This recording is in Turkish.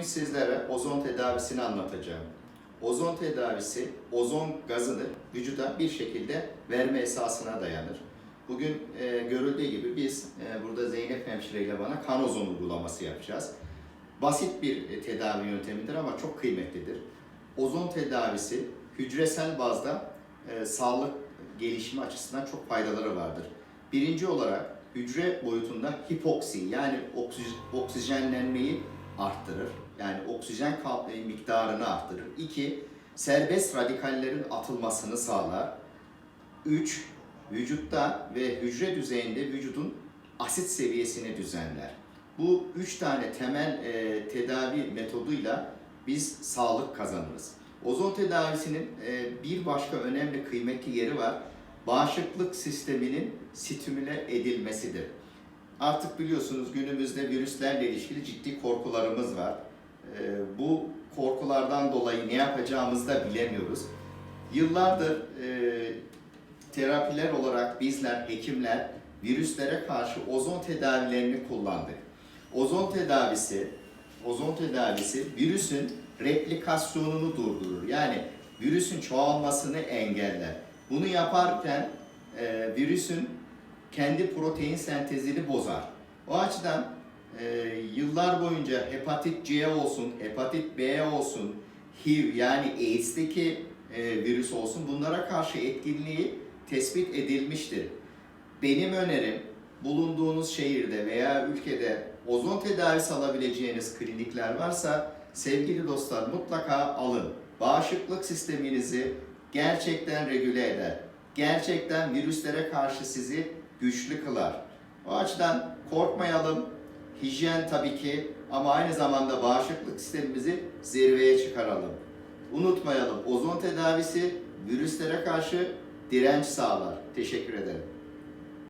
Bugün sizlere ozon tedavisini anlatacağım. Ozon tedavisi, ozon gazını vücuda bir şekilde verme esasına dayanır. Bugün e, görüldüğü gibi biz e, burada Zeynep hemşire ile bana kan ozon uygulaması yapacağız. Basit bir e, tedavi yöntemidir ama çok kıymetlidir. Ozon tedavisi hücresel bazda e, sağlık gelişimi açısından çok faydaları vardır. Birinci olarak hücre boyutunda hipoksi yani oksijen, oksijenlenmeyi arttırır. Yani oksijen e, miktarını arttırır. İki, serbest radikallerin atılmasını sağlar. Üç, vücutta ve hücre düzeyinde vücudun asit seviyesini düzenler. Bu üç tane temel e, tedavi metoduyla biz sağlık kazanırız. Ozon tedavisinin e, bir başka önemli kıymetli yeri var. Bağışıklık sisteminin stimüle edilmesidir. Artık biliyorsunuz günümüzde virüslerle ilişkili ciddi korkularımız var. E, bu korkulardan dolayı ne yapacağımızı da bilemiyoruz. Yıllardır e, terapiler olarak bizler, hekimler virüslere karşı ozon tedavilerini kullandık. Ozon tedavisi, ozon tedavisi virüsün replikasyonunu durdurur. Yani virüsün çoğalmasını engeller. Bunu yaparken e, virüsün kendi protein sentezini bozar. O açıdan e, yıllar boyunca hepatit C olsun, hepatit B olsun, HIV yani AIDS'teki e, virüs olsun bunlara karşı etkinliği tespit edilmiştir. Benim önerim bulunduğunuz şehirde veya ülkede ozon tedavisi alabileceğiniz klinikler varsa sevgili dostlar mutlaka alın. Bağışıklık sisteminizi gerçekten regüle eder. Gerçekten virüslere karşı sizi güçlü kılar. O açıdan korkmayalım. Hijyen tabii ki ama aynı zamanda bağışıklık sistemimizi zirveye çıkaralım. Unutmayalım ozon tedavisi virüslere karşı direnç sağlar. Teşekkür ederim.